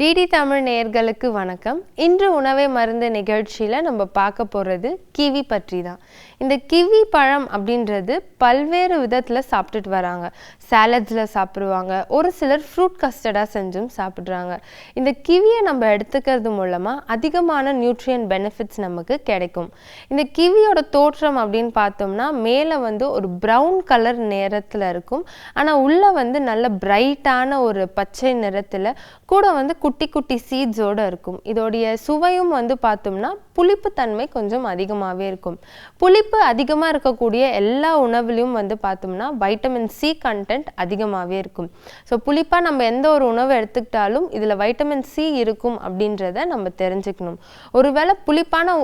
DD Tamil நேயர்களுக்கு வணக்கம். இன்று உணவே மருந்து நிகழ்ச்சியில் நம்ம பார்க்க போகிறது கிவி பற்றி தான். இந்த கிவி பழம் அப்படின்றது பல்வேறு விதத்தில் சாப்பிட்டுட்டு வராங்க. சாலட்ஸில் சாப்பிடுவாங்க. ஒரு சிலர் ஃப்ரூட் கஸ்டர்டாக செஞ்சும் சாப்பிட்றாங்க. இந்த கிவியை நம்ம எடுத்துக்கிறது மூலமாக அதிகமான நியூட்ரியன் பெனிஃபிட்ஸ் நமக்கு கிடைக்கும். இந்த கிவியோட தோற்றம் அப்படின்னு பார்த்தோம்னா மேலே வந்து ஒரு ப்ரௌன் கலர் நிறத்தில் இருக்கும். ஆனால் உள்ளே வந்து நல்ல பிரைட்டான ஒரு பச்சை நிறத்தில் கூட வந்து குட்டி குட்டி சீட்ஸோடு இருக்கும். இதோடைய சுவையும் வந்து பார்த்தோம்னா புளிப்புத்தன்மை கொஞ்சம் அதிகமாகவே இருக்கும். புளிப்பு அதிகமாக இருக்கக்கூடிய எல்லா உணவுலையும் வந்து பார்த்தோம்னா வைட்டமின் சி கண்டென்ட் அதிகமாகவே இருக்கும். ஸோ புளிப்பாக நம்ம எந்த ஒரு உணவு எடுத்துக்கிட்டாலும் இதில் வைட்டமின் சி இருக்கும் அப்படின்றத நம்ம தெரிஞ்சுக்கணும். ஒருவேளை புளிப்பான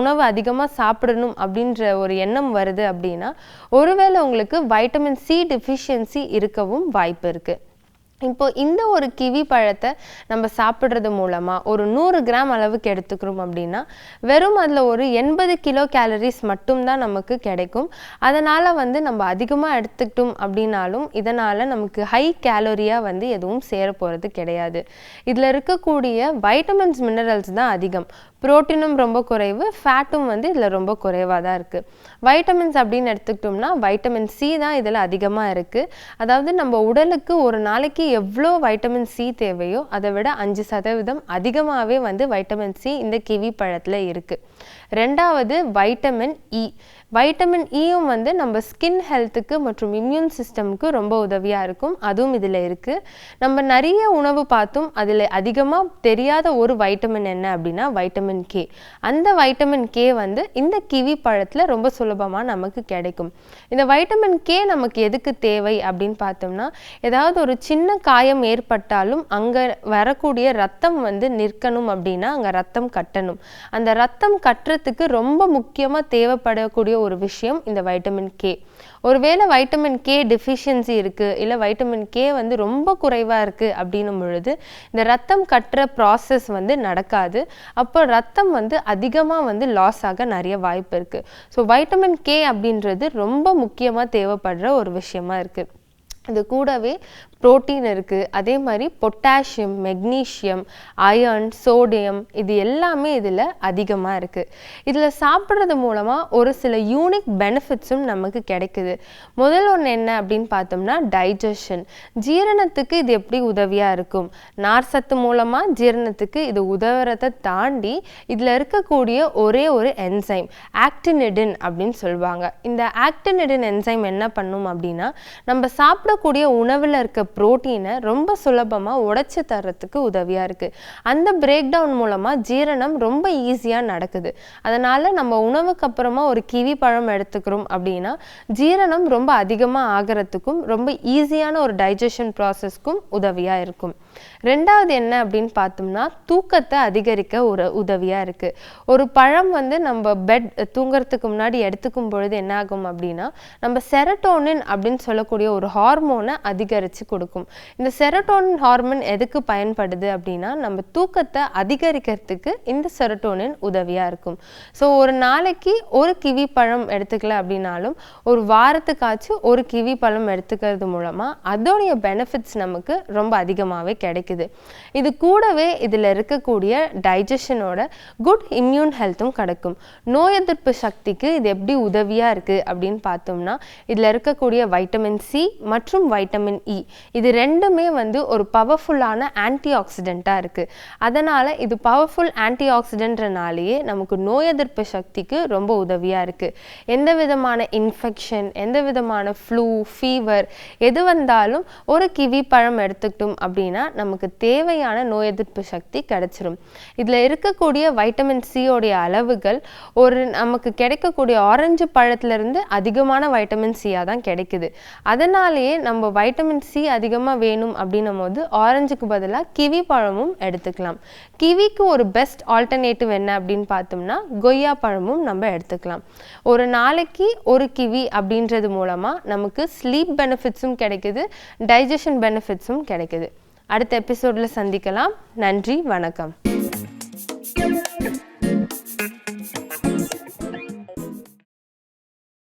உணவு அதிகமாக சாப்பிடணும் அப்படின்ற ஒரு எண்ணம் வருது அப்படின்னா ஒருவேளை உங்களுக்கு வைட்டமின் சி டிஃபிஷியன்சி இருக்கவும் வாய்ப்பு இருக்குது இப்போ இந்த ஒரு கிவி பழத்தை நம்ம சாப்பிட்றது மூலமாக ஒரு நூறு கிராம் அளவுக்கு எடுத்துக்கிறோம் அப்படின்னா வெறும் அதில் ஒரு எண்பது கிலோ கேலரிஸ் மட்டும்தான் நமக்கு கிடைக்கும். அதனால் வந்து நம்ம அதிகமாக எடுத்துக்கிட்டோம் அப்படின்னாலும் இதனால் நமக்கு ஹை கேலரியாக வந்து எதுவும் சேர போகிறது கிடையாது. இதில் இருக்கக்கூடிய வைட்டமின்ஸ் மினரல்ஸ் தான் அதிகம். புரோட்டீனும் ரொம்ப குறைவு ஃபேட்டும் வந்து இதில் ரொம்ப குறைவாக தான் இருக்குது வைட்டமின்ஸ் அப்படின்னு எடுத்துக்கிட்டோம்னா வைட்டமின் சி தான் இதில் அதிகமாக இருக்குது அதாவது நம்ம உடலுக்கு ஒரு நாளைக்கு எவ்வளோ வைட்டமின் சி தேவையோ அதை விட அஞ்சு சதவீதம் அதிகமாகவே வந்து வைட்டமின் சி இந்த கிவி பழத்தில் இருக்குது ரெண்டாவது வைட்டமின் இ வைட்டமின் இயும் வந்து நம்ம ஸ்கின் ஹெல்த்துக்கு மற்றும் இம்யூன் சிஸ்டமுக்கு ரொம்ப உதவியாக இருக்கும். அதுவும் இதில் இருக்குது நம்ம நிறைய உணவு பார்த்தும் அதில் அதிகமாக தெரியாத ஒரு வைட்டமின் என்ன அப்படின்னா வைட்டமின் கே அந்த வைட்டமின் கே வந்து இந்த கிவி பழத்தில் ரொம்ப சுலபமாக நமக்கு கிடைக்கும். இந்த வைட்டமின் கே நமக்கு எதுக்கு தேவை அப்படின்னு பார்த்தோம்னா ஏதாவது ஒரு சின்ன காயம் ஏற்பட்டாலும் அங்கே வரக்கூடிய ரத்தம் வந்து நிற்கணும் அப்படின்னா அங்கே ரத்தம் கட்டணும். அந்த ரத்தம் கட்டுற கட்டுறதுக்கு ரொம்ப முக்கியமாக தேவைப்படக்கூடிய ஒரு விஷயம் இந்த வைட்டமின் கே ஒருவேளை வைட்டமின் கே டெஃபிஷியன்சி இருக்குது இல்லை வைட்டமின் கே வந்து ரொம்ப குறைவாக இருக்குது அப்படின்னும் பொழுது இந்த ரத்தம் கட்டுற ப்ராசஸ் வந்து நடக்காது. அப்போ ரத்தம் வந்து அதிகமாக வந்து லாஸ் ஆக நிறைய வாய்ப்பு இருக்குது ஸோ வைட்டமின் கே அப்படின்றது ரொம்ப முக்கியமாக தேவைப்படுற ஒரு விஷயமா இருக்குது இது கூடவே புரோட்டீன் இருக்குது அதே மாதிரி பொட்டாசியம் மெக்னீஷியம் அயர்ன் சோடியம் இது எல்லாமே இதில் அதிகமாக இருக்குது இதில் சாப்பிட்றது மூலமாக ஒரு சில யூனிக் பெனிஃபிட்ஸும் நமக்கு கிடைக்குது. முதல் ஒன்று என்ன அப்படின்னு பார்த்தோம்னா டைஜஷன் ஜீரணத்துக்கு இது எப்படி உதவியாக இருக்கும்? நார் சத்து மூலமாக ஜீரணத்துக்கு இது உதவுறதை தாண்டி இதில் இருக்கக்கூடிய ஒரே ஒரு என்சைம் ஆக்டினிடின் அப்படின்னு சொல்லுவாங்க. இந்த ஆக்டினிடின் என்சைம் என்ன பண்ணும் அப்படின்னா நம்ம சாப்பிட சாப்பிடக்கூடிய உணவில் இருக்க புரோட்டீனை ரொம்ப சுலபமாக உடைச்சி தர்றதுக்கு உதவியாக இருக்குது அந்த பிரேக் டவுன் மூலமாக ஜீரணம் ரொம்ப ஈஸியாக நடக்குது. அதனால் நம்ம உணவுக்கு அப்புறமா ஒரு கிவி பழம் எடுத்துக்கிறோம் அப்படின்னா ஜீரணம் ரொம்ப அதிகமாக ஆகிறதுக்கும் ரொம்ப ஈஸியான ஒரு டைஜஷன் ப்ராசஸ்க்கும் உதவியாக இருக்கும். ரெண்டாவது என்ன அப்படின்னு பார்த்தோம்னா தூக்கத்தை அதிகரிக்க ஒரு உதவியாக இருக்குது ஒரு பழம் வந்து நம்ம பெட் தூங்குறதுக்கு முன்னாடி எடுத்துக்கும் பொழுது என்ன ஆகும் அப்படின்னா நம்ம செரட்டோனின் அப்படின்னு சொல்லக்கூடிய ஒரு ஹார்மோன் அதிகரித்து கொடுக்கும். இந்த செரட்டோனின் ஹார்மோன் எதுக்கு பயன்படுது அப்படின்னா நம்ம தூக்கத்தை அதிகரிக்கிறதுக்கு இந்த செரட்டோனின் உதவியாக இருக்கும். ஸோ ஒரு நாளைக்கு ஒரு கிவி பழம் எடுத்துக்கல அப்படின்னாலும் ஒரு வாரத்துக்காச்சும் ஒரு கிவி பழம் எடுத்துக்கிறது மூலமாக அதோடைய பெனிஃபிட்ஸ் நமக்கு ரொம்ப அதிகமாகவே கிடைக்குது. இது கூடவே இதில் இருக்கக்கூடிய டைஜஷனோட குட் இம்யூன் ஹெல்த்தும் கிடைக்கும். நோய் எதிர்ப்பு சக்திக்கு இது எப்படி உதவியாக இருக்குது அப்படின்னு பார்த்தோம்னா இதில் இருக்கக்கூடிய வைட்டமின் சி மற்றும் வைட்டமின் இ e. இது ரெண்டுமே வந்து ஒரு பவர்ஃபுல்லான ஆன்டி ஆக்சிடெண்ட்டாக இருக்குது அதனால் இது பவர்ஃபுல் ஆன்டி ஆக்சிடென்ட்னாலேயே நமக்கு நோய் எதிர்ப்பு சக்திக்கு ரொம்ப உதவியாக இருக்குது எந்த விதமான இன்ஃபெக்ஷன் எந்த விதமான ஃப்ளூ ஃபீவர் எது வந்தாலும் ஒரு கிவி பழம் எடுத்துக்கிட்டோம் அப்படின்னா நமக்கு தேவையான நோய் எதிர்ப்பு சக்தி கிடைச்சிரும். இதில் இருக்கக்கூடிய வைட்டமின் சியோடைய அளவுகள் ஒரு நமக்கு கிடைக்கக்கூடிய ஆரஞ்சு பழத்திலிருந்து அதிகமான வைட்டமின் சியாக தான் கிடைக்குது. அதனாலேயே நம்ம வைட்டமின் சி அதிகமாக வேணும் அப்படின்னும் போது ஆரஞ்சுக்கு பதிலாக கிவி பழமும் எடுத்துக்கலாம். கிவிக்கு ஒரு பெஸ்ட் ஆல்டர்னேட்டிவ் என்ன அப்படின்னு பார்த்தோம்னா கொய்யா பழமும் நம்ம எடுத்துக்கலாம். ஒரு நாளைக்கு ஒரு கிவி அப்படின்றது மூலமாக நமக்கு ஸ்லீப் பெனிஃபிட்ஸும் கிடைக்குது டைஜஷன் பெனிஃபிட்ஸும் கிடைக்குது. அடுத்த எபிசோடில் சந்திக்கலாம். நன்றி வணக்கம்.